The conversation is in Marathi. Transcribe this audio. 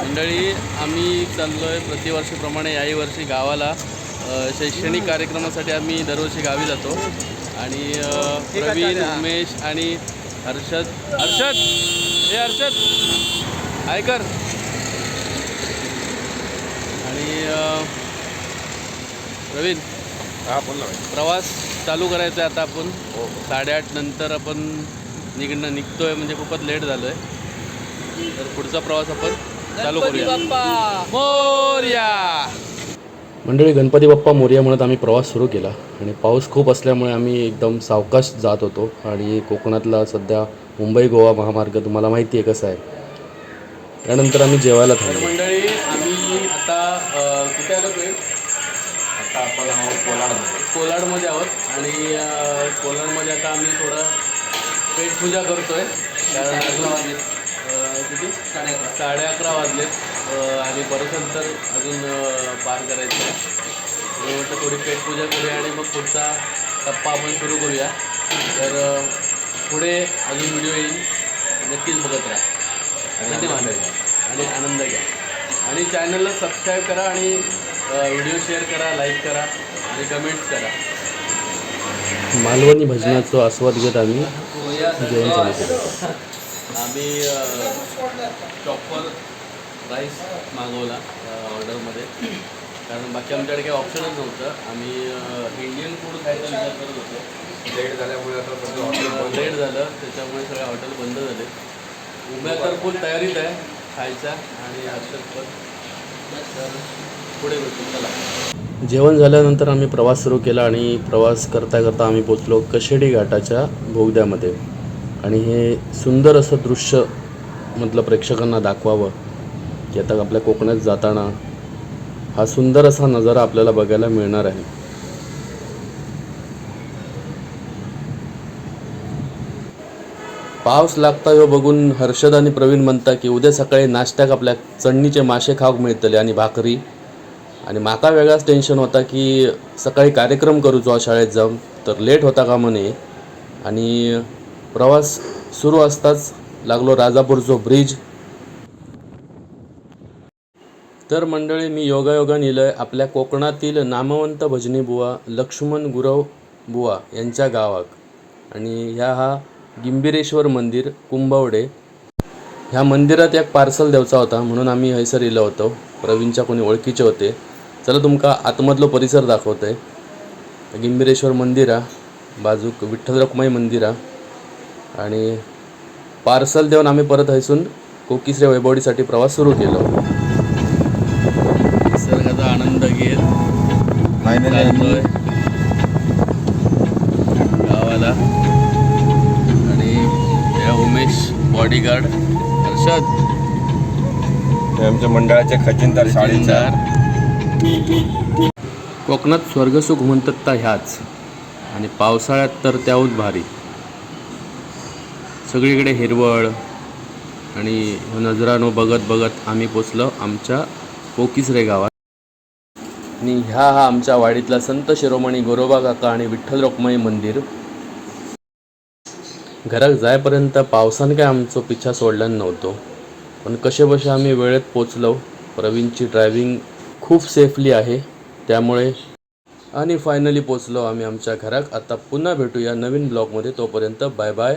मंडळी आम्ही चाललो आहे प्रतिवर्षीप्रमाणे याही वर्षी गावाला. शैक्षणिक कार्यक्रमासाठी आम्ही दरवर्षी गावी जातो. आणि प्रवीण उमेश आणि हर्षद. हर्षद! हे हर्षद! ऐकर आणि प्रवीण. हा बोल ना प्रवास चालू करायचा आहे आता आपण. साडेआठ नंतर आपण निघणं निघतोय म्हणजे खूपच लेट झालो आहे तर पुढचा प्रवास आपण चालू करूया. मोर्या. मंडळी गणपती बाप्पा मोर्या म्हणत आम्ही प्रवास सुरू केला. आणि पाऊस खूप असल्यामुळे आम्ही एकदम सावकाश जात होतो. आणि कोकणातला सध्या मुंबई गोवा महामार्ग तुम्हाला माहिती आहे कसा आहे. त्यानंतर आम्ही जेवायला थांबलो. मंडळी आम्ही आता कुठे आलो ते आता आपण आहोत कोलाडमध्ये. कोलाडमध्ये आहोत. आणि कोलाडमध्ये आता आम्ही थोडं पेटपूजा करतोय. कारण किती साडे अकरा. साडे अकरा वाजलेत आणि परत नंतर अजून पार करायचं आहे. मी म्हटलं थोडी पेटपूजा करूया आणि मग पुढचा टप्पा आपण सुरू करूया. तर पुढे अजून व्हिडिओ येईल. नक्कीच बघत राहा. धन्यवाद आणि आनंद घ्या. आणि चॅनलला सबस्क्राईब करा आणि व्हिडिओ शेअर करा लाईक करा आणि कमेंट्स करा. मालवणी भजनाचा आस्वाद घेत आम्ही. जेवण चालू केलं आम्ही चॉपर राईस मागवला ऑर्डरमध्ये. कारण बाकी आमच्याकडे काही ऑप्शनच नव्हतं. आम्ही इंडियन फूड खायचा विचार करत होतो. लेट झाल्यामुळे आता सगळं हॉटेल लेट झालं. त्याच्यामुळे सगळे हॉटेल बंद झाले. उभ्या तर फुल तयारीत आहे खायच्या आणि हर्षद पण. तर पुढे भेटू. चला. जेवण झाल्यानंतर आम्ही प्रवास सुरू केला आणि प्रवास करता करता आम्ही पोचलो कशेडी घाटाच्या बोगद्यामध्ये. आणि हे सुंदर असं दृश्य म्हटलं प्रेक्षकांना दाखवावं की आता आपल्या कोकणात जाताना हा सुंदर असा नजारा आपल्याला बघायला मिळणार आहे. पाऊस लागता हो बघून हर्षद आणि प्रवीण म्हणता की उद्या सकाळी नाश्त्याक आपल्या चणणीचे मासे खाऊक मिळतले आणि भाकरी. आणि माका वेगळाच टेन्शन होता की सकाळी कार्यक्रम करूचो शाळेत जाऊन तर लेट होता का म्हणे? आणि प्रवास सुरू असताच लागलो राजापूरचो ब्रिज. तर मंडळी मी योगायोगा नेलं आपल्या कोकणातील नामवंत भजनी बुवा लक्ष्मण गुरव बुवा यांच्या गावाक. आणि ह्या हा गिंबिरेश्वर मंदिर कुंभवडे. ह्या मंदिरात एक पार्सल देवचा होता म्हणून आम्ही हैसर इलो होतो. प्रवीणच्या कोणी ओळखीचे होते. चला तुमका आतमधलो परिसर दाखवतोय. गिंबिरेश्वर मंदिर आहे बाजूक विठ्ठल रखुमाई मंदिर. आहे आणि पार्सल देऊन आम्ही परत हैसून कोकिसरे वैभवडीसाठी प्रवास सुरू केलो. निसर्गाचा आनंद घेत. गावाला. आणि या उमेश बॉडीगार्ड हर्षद. आमच्या मंडळाचे खजिनदार शाळेचा. कोकणात स्वर्गसुख म्हणतात ह्याच. आणि पावसाळ्यात तर त्याहून भारी. सगळीकडे हिरवळ आणि नजरानो बघत बघत आम्ही पोचलो आमच्या पोकिसरे गावात. आणि ह्या हा आमच्या वाडीतला संत शिरोमणी गोरोबा काका आणि विठ्ठल रोखमाई मंदिर. घरात जायपर्यंत पावसानं काय आमचो पिछा सोडला नव्हतो. पण कसे बसे आम्ही वेळेत पोचलो प्रवीणची ड्रायव्हिंग खूप सेफली आहे त्यामुळे आणि फायनली पोचलो आम्ही आमच्या घरात. आता पुन्हा भेटूया नवीन ब्लॉगमध्ये तोपर्यंत बाय बाय